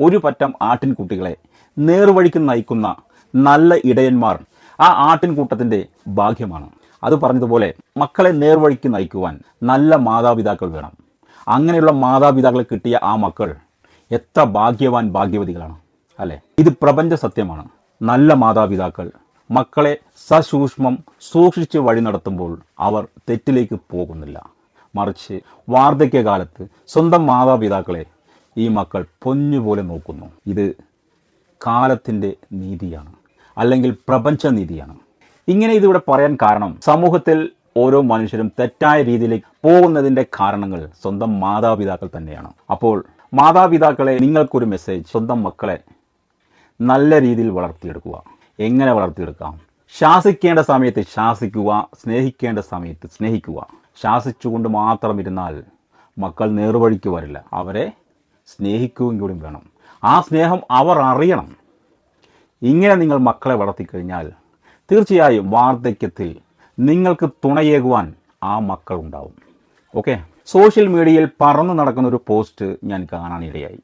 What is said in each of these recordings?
ഒരു പറ്റം ആട്ടിൻകുട്ടികളെ നേർവഴിക്ക് നയിക്കുന്ന നല്ല ഇടയന്മാർ ആ ആട്ടിൻകൂട്ടത്തിന്റെ ഭാഗ്യമാണ്. അത് പറഞ്ഞതുപോലെ മക്കളെ നേർവഴിക്ക് നയിക്കുവാൻ നല്ല മാതാപിതാക്കൾ വേണം. അങ്ങനെയുള്ള മാതാപിതാക്കളെ കിട്ടിയ ആ മക്കൾ എത്ര ഭാഗ്യവാൻ ഭാഗ്യവതികളാണ് അല്ലെ? ഇത് പ്രപഞ്ച സത്യമാണ്. നല്ല മാതാപിതാക്കൾ മക്കളെ സസൂക്ഷ്മം സൂക്ഷിച്ച് വഴി നടത്തുമ്പോൾ അവർ തെറ്റിലേക്ക് പോകുന്നില്ല. മറിച്ച് വാർദ്ധക്യകാലത്ത് സ്വന്തം മാതാപിതാക്കളെ ഈ മക്കൾ പൊന്നുപോലെ നോക്കുന്നു. ഇത് കാലത്തിന്റെ നീതിയാണ്. അല്ലെങ്കിൽ പ്രപഞ്ച നീതിയാണ്. ഇങ്ങനെ ഇതിവിടെ പറയാൻ കാരണം സമൂഹത്തിൽ ഓരോ മനുഷ്യരും തെറ്റായ രീതിയിലേക്ക് പോകുന്നതിന്റെ കാരണങ്ങൾ സ്വന്തം മാതാപിതാക്കൾ തന്നെയാണ്. അപ്പോൾ മാതാപിതാക്കളെ നിങ്ങൾക്കൊരു മെസ്സേജ് സ്വന്തം മക്കളെ നല്ല രീതിയിൽ വളർത്തിയെടുക്കുക. എങ്ങനെ വളർത്തിയെടുക്കാം? ശാസിക്കേണ്ട സമയത്ത് ശാസിക്കുക സ്നേഹിക്കേണ്ട സമയത്ത് സ്നേഹിക്കുക. ശാസിച്ചുകൊണ്ട് മാത്രം ഇരുന്നാൽ മക്കൾ നേർവഴിക്ക് വരില്ല. അവരെ സ്നേഹിക്കുകയും കൂടി വേണം. ആ സ്നേഹം അവർ അറിയണം. ഇങ്ങനെ നിങ്ങൾ മക്കളെ വളർത്തിക്കഴിഞ്ഞാൽ തീർച്ചയായും വാർദ്ധക്യത്തിൽ നിങ്ങൾക്ക് തുണയേകുവാൻ ആ മക്കൾ ഉണ്ടാവും. ഓക്കെ സോഷ്യൽ മീഡിയയിൽ പറന്നു നടക്കുന്ന ഒരു പോസ്റ്റ് ഞാൻ കാണാനിടയായി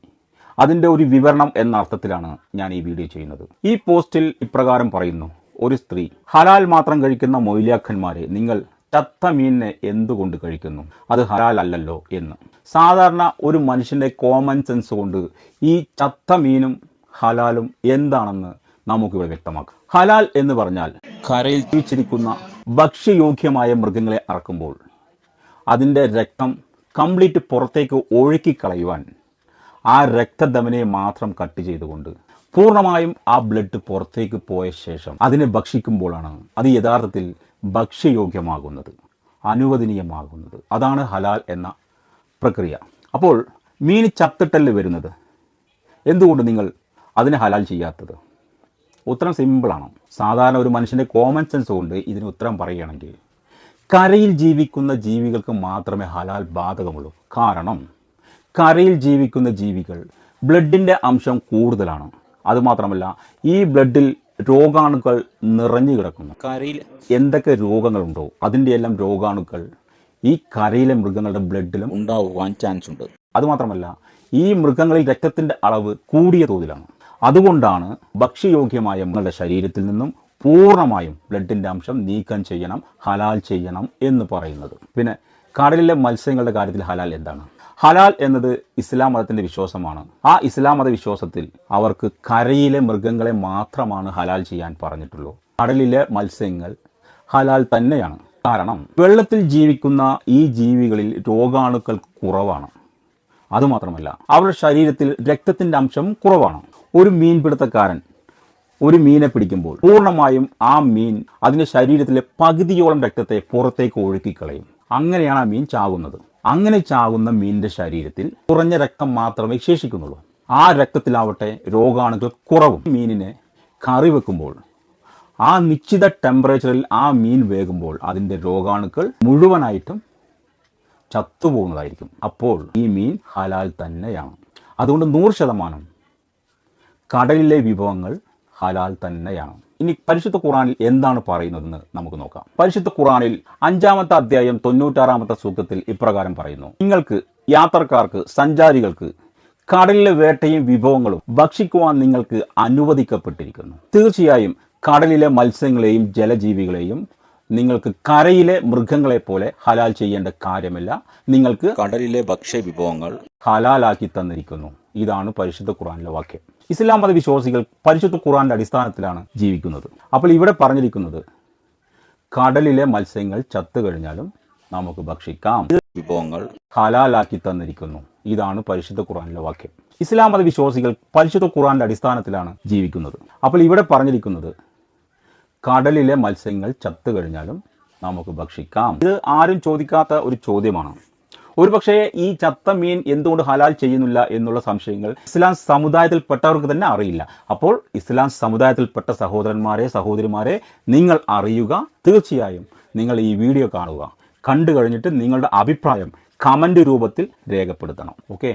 അതിന്റെ ഒരു വിവരണം എന്ന അർത്ഥത്തിലാണ് ഞാൻ ഈ വീഡിയോ ചെയ്യുന്നത്. ഈ പോസ്റ്റിൽ ഇപ്രകാരം പറയുന്നു. ഒരു സ്ത്രീ ഹലാൽ മാത്രം കഴിക്കുന്ന മൊയിലാക്കന്മാരെ നിങ്ങൾ ചത്ത മീനിനെ എന്തുകൊണ്ട് കഴിക്കുന്നു? അത് ഹലാലല്ലോ എന്ന്. സാധാരണ ഒരു മനുഷ്യന്റെ കോമൺ സെൻസ് കൊണ്ട് ഈ ചത്ത മീനും ഹലാലും എന്താണെന്ന് നമുക്കിവിടെ വ്യക്തമാക്കാം. ഹലാൽ എന്ന് പറഞ്ഞാൽ കരയിൽ ജീവിച്ചിരിക്കുന്ന ഭക്ഷ്യയോഗ്യമായ മൃഗങ്ങളെ അറക്കുമ്പോൾ അതിന്റെ രക്തം കംപ്ലീറ്റ് പുറത്തേക്ക് ഒഴുക്കിക്കളയുവാൻ ആ രക്തധമനെ മാത്രം കട്ട് ചെയ്തുകൊണ്ട് പൂർണമായും ആ ബ്ലഡ് പുറത്തേക്ക് പോയ ശേഷം അതിനെ ഭക്ഷിക്കുമ്പോഴാണ് അത് യഥാർത്ഥത്തിൽ ഭക്ഷ്യയോഗ്യമാകുന്നത് അനുവദനീയമാകുന്നത്. അതാണ് ഹലാൽ എന്ന പ്രക്രിയ. അപ്പോൾ മീൻ ചത്തിട്ടല്ലേ വരുന്നത്? എന്തുകൊണ്ട് നിങ്ങൾ അതിനെ ഹലാൽ ചെയ്യാത്തത്? ഉത്തരം സിമ്പിളാണ് സാധാരണ ഒരു മനുഷ്യന്റെ കോമൺ സെൻസ് കൊണ്ട് ഇതിന് ഉത്തരം പറയുകയാണെങ്കിൽ കരയിൽ ജീവിക്കുന്ന ജീവികൾക്ക് മാത്രമേ ഹലാൽ ബാധകമുള്ളൂ. കാരണം കരയിൽ ജീവിക്കുന്ന ജീവികൾ ബ്ലഡിന്റെ അംശം കൂടുതലാണ്. അതുമാത്രമല്ല ഈ ബ്ലഡിൽ രോഗാണുക്കൾ നിറഞ്ഞു കിടക്കുന്നു. കരയിൽ എന്തൊക്കെ രോഗങ്ങളുണ്ടോ അതിന്റെ എല്ലാം രോഗാണുക്കൾ ഈ കരയിലെ മൃഗങ്ങളുടെ ബ്ലഡിലും ഉണ്ടാവുവാൻ ചാൻസ് ഉണ്ട്. അതുമാത്രമല്ല ഈ മൃഗങ്ങളിൽ രക്തത്തിന്റെ അളവ് കൂടിയ തോതിലാണ്. അതുകൊണ്ടാണ് ഭക്ഷ്യയോഗ്യമായ മൃഗങ്ങളുടെ ശരീരത്തിൽ നിന്നും പൂർണമായും ബ്ലഡിന്റെ അംശം നീക്കം ചെയ്യണം ഹലാൽ ചെയ്യണം എന്ന് പറയുന്നത്. പിന്നെ കടലിലെ മത്സ്യങ്ങളുടെ കാര്യത്തിൽ ഹലാൽ എന്താണ്? ഹലാൽ എന്നത് ഇസ്ലാം മതത്തിന്റെ വിശ്വാസമാണ്. ആ ഇസ്ലാം മത വിശ്വാസത്തിൽ അവർക്ക് കരയിലെ മൃഗങ്ങളെ മാത്രമാണ് ഹലാൽ ചെയ്യാൻ പറഞ്ഞിട്ടുള്ളൂ. കടലിലെ മത്സ്യങ്ങൾ ഹലാൽ തന്നെയാണ്. കാരണം വെള്ളത്തിൽ ജീവിക്കുന്ന ഈ ജീവികളിൽ രോഗാണുക്കൾ കുറവാണ്. അതുമാത്രമല്ല അവരുടെ ശരീരത്തിൽ രക്തത്തിന്റെ അംശം കുറവാണ്. ഒരു മീൻ മീൻപിടുത്തക്കാരൻ ഒരു മീനെ പിടിക്കുമ്പോൾ പൂർണമായും ആ മീൻ അതിന്റെ ശരീരത്തിലെ പകുതിയോളം രക്തത്തെ പുറത്തേക്ക് ഒഴുക്കിക്കളയും. അങ്ങനെയാണ് ആ മീൻ ചാകുന്നത് അങ്ങനെ ചാകുന്ന മീനിന്റെ ശരീരത്തിൽ കുറഞ്ഞ രക്തം മാത്രമേ ശേഷിക്കുന്നുള്ളൂ. ആ രക്തത്തിലാവട്ടെ രോഗാണുക്കൾ കുറവും. മീനിനെ കറി വെക്കുമ്പോൾ ആ നിശ്ചിത ടെമ്പറേച്ചറിൽ ആ മീൻ വേകുമ്പോൾ അതിന്റെ രോഗാണുക്കൾ മുഴുവനായിട്ടും ചത്തുപോകുന്നതായിരിക്കും. അപ്പോൾ ഈ മീൻ ഹലാൽ തന്നെയാണ്. അതുകൊണ്ട് നൂറ് ശതമാനം കടലിലെ വിഭവങ്ങൾ ഹലാൽ തന്നെയാണ്. ഇനി പരിശുദ്ധ ഖുറാനിൽ എന്താണ് പറയുന്നതെന്ന് നമുക്ക് നോക്കാം. പരിശുദ്ധ ഖുറാനിൽ അഞ്ചാമത്തെ അധ്യായം തൊണ്ണൂറ്റാറാമത്തെ സൂക്തത്തിൽ ഇപ്രകാരം പറയുന്നു. നിങ്ങൾക്ക് യാത്രക്കാർക്ക് സഞ്ചാരികൾക്ക് കടലിലെ വേട്ടയും വിഭവങ്ങളും ഭക്ഷിക്കുവാൻ നിങ്ങൾക്ക് അനുവദിക്കപ്പെട്ടിരിക്കുന്നു. തീർച്ചയായും കടലിലെ മത്സ്യങ്ങളെയും ജലജീവികളെയും നിങ്ങൾക്ക് കരയിലെ മൃഗങ്ങളെ പോലെ ഹലാൽ ചെയ്യേണ്ട കാര്യമില്ല. നിങ്ങൾക്ക് കടലിലെ ഭക്ഷ്യ വിഭവങ്ങൾ ഹലാലാക്കി തന്നിരിക്കുന്നു. ഇതാണ് പരിശുദ്ധ ഖുറാനിലെ വാക്യം. ഇസ്ലാം മത വിശ്വാസികൾ പരിശുദ്ധ ഖുറാന്റെ അടിസ്ഥാനത്തിലാണ് ജീവിക്കുന്നത്. അപ്പോൾ ഇവിടെ പറഞ്ഞിരിക്കുന്നത് കടലിലെ മത്സ്യങ്ങൾ ചത്തു കഴിഞ്ഞാലും നമുക്ക് ഭക്ഷിക്കാം. വിഭവങ്ങൾ ഹലാലാക്കി തന്നിരിക്കുന്നു. ഇതാണ് പരിശുദ്ധ ഖുറാനിലെ വാക്യം. ഇസ്ലാം മത വിശ്വാസികൾ പരിശുദ്ധ ഖുറാന്റെ അടിസ്ഥാനത്തിലാണ് ജീവിക്കുന്നത്. അപ്പോൾ ഇവിടെ പറഞ്ഞിരിക്കുന്നത് കടലിലെ മത്സ്യങ്ങൾ ചത്തു കഴിഞ്ഞാലും നമുക്ക് ഭക്ഷിക്കാം. ഇത് ആരും ചോദിക്കാത്ത ഒരു ചോദ്യമാണ്. ഒരുപക്ഷെ ഈ ചത്ത മീൻ എന്തുകൊണ്ട് ഹലാൽ ചെയ്യുന്നില്ല എന്നുള്ള സംശയങ്ങൾ ഇസ്ലാം സമുദായത്തിൽപ്പെട്ടവർക്ക് തന്നെ അറിയില്ല. അപ്പോൾ ഇസ്ലാം സമുദായത്തിൽപ്പെട്ട സഹോദരന്മാരെ സഹോദരിമാരെ നിങ്ങൾ അറിയുക. തീർച്ചയായും നിങ്ങൾ ഈ വീഡിയോ കാണുക. കണ്ടു കഴിഞ്ഞിട്ട് നിങ്ങളുടെ അഭിപ്രായം കമന്റ് രൂപത്തിൽ രേഖപ്പെടുത്തണം. ഓക്കെ